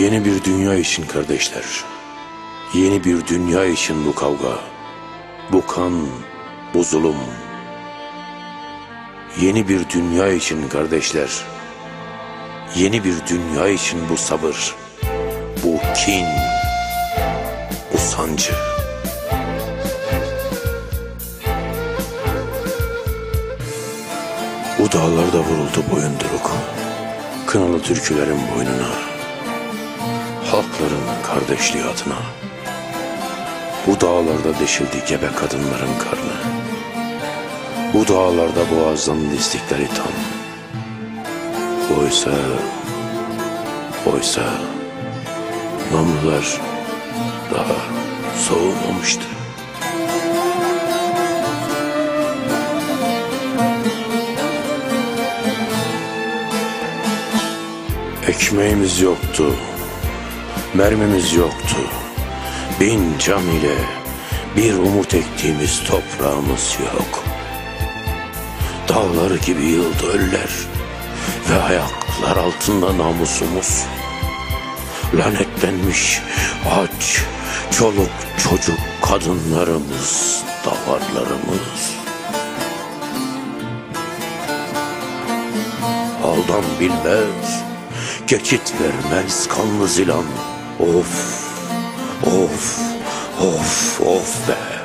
Yeni bir dünya için kardeşler. Yeni bir dünya için bu kavga. Bu kan, bu zulüm. Yeni bir dünya için kardeşler. Yeni bir dünya için bu sabır. Bu kin. Bu sancı. Bu dağlarda vuruldu boyunduruk. Kınalı türkülerin boynuna. Halkların kardeşliği adına. Bu dağlarda deşildi gebe kadınların karnı. Bu dağlarda boğazdan dizdikleri tam. Oysa, oysa namlular daha soğumamıştı. Ekmeğimiz yoktu, mermimiz yoktu. Bin can ile bir umut ektiğimiz toprağımız yok. Dağlar gibi yıldı öller ve ayaklar altında namusumuz. Lanetlenmiş aç, çoluk çocuk kadınlarımız, davarlarımız. Aldan bilmez, geçit vermez kanlı zilan. Of, of, of, of be.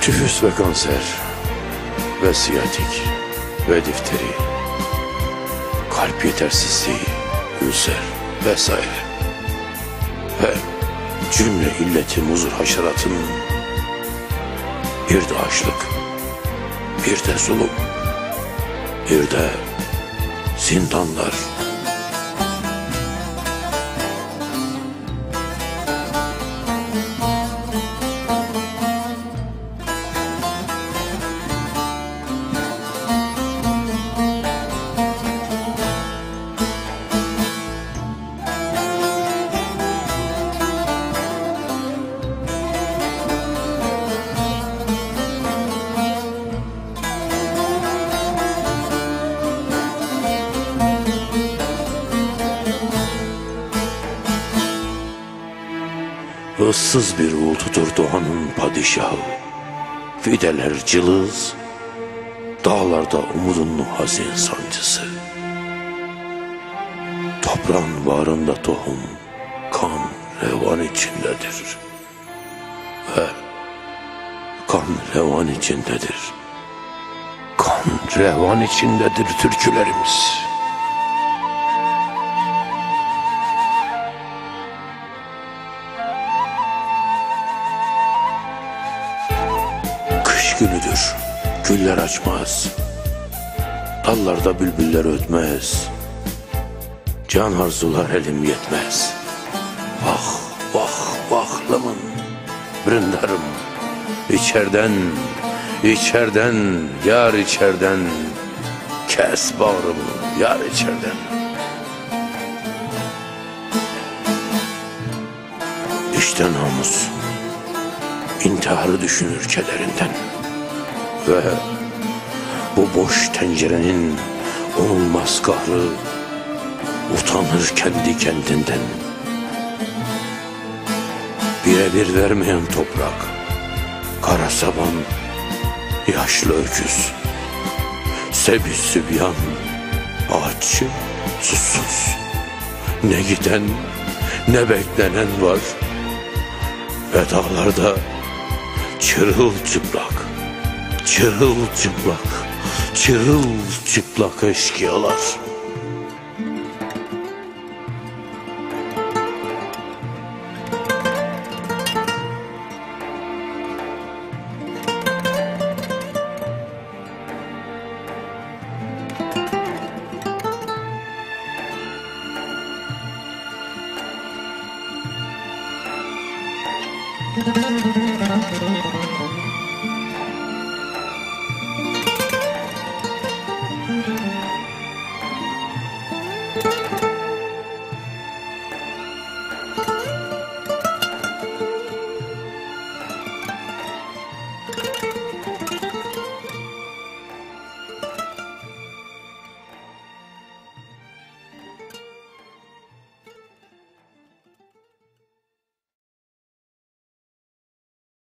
Tüfüs ve kanser ve siyatik ve difteri, kalp yetersizliği, ülser vesaire ve cümle illeti muzur haşeratın bir de açlık, bir de zulüm, bir de zindanlar. Issız bir ulutudur doğanın padişahı. Fideler cılız, dağlarda umudun hazin sancısı. Toprağın bağrında tohum, kan revan içindedir. Ve kan revan içindedir. Kan revan içindedir türkülerimiz. Günüdür, güller açmaz. Dallarda bülbüller ötmez. Can arzular elim yetmez. Vah, vah, vahlımın brindarım. İçerden, içerden, yar içerden. Kes bağrımı, yar içerden. İşte namus intiharı düşünür kederinden. Ve bu boş tencerenin olmaz kahrı utanır kendi kendinden. Birebir vermeyen toprak, kara saban, yaşlı öküz, sebi sübyan, aç, susuz. Ne giden ne beklenen var. Ve dağlarda çırılçıplak, Çırılçıplak, çırılçıplak eşkıyalar.